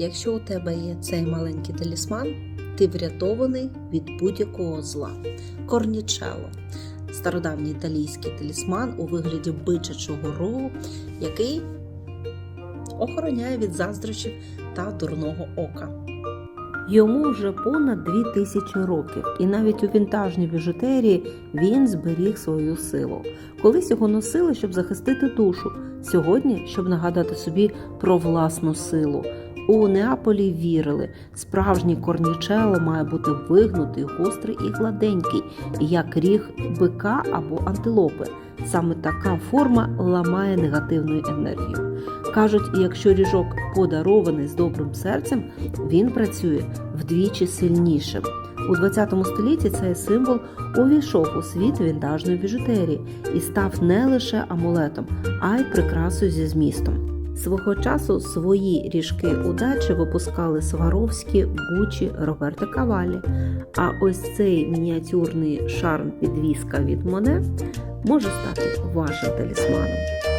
Якщо у тебе є цей маленький талісман, ти врятований від будь-якого зла. Корнічело стародавній італійський талісман у вигляді бичачого рогу, який охороняє від заздрощів та дурного ока. Йому вже понад дві тисячі років, і навіть у вінтажній біжутерії він зберіг свою силу. Колись його носили, щоб захистити душу, сьогодні, щоб нагадати собі про власну силу. У Неаполі вірили, справжній корнічело має бути вигнутий, гострий і гладенький, як ріг бика або антилопи. Саме така форма ламає негативну енергію. Кажуть, якщо ріжок подарований з добрим серцем, він працює вдвічі сильнішим. У 20 столітті цей символ увійшов у світ вінтажної біжутерії і став не лише амулетом, а й прикрасою зі змістом. Свого часу свої ріжки удачі випускали Сваровські, Гучі, Роберто Кавалі. А ось цей мініатюрний шарм підвіска від Моне може стати вашим талісманом.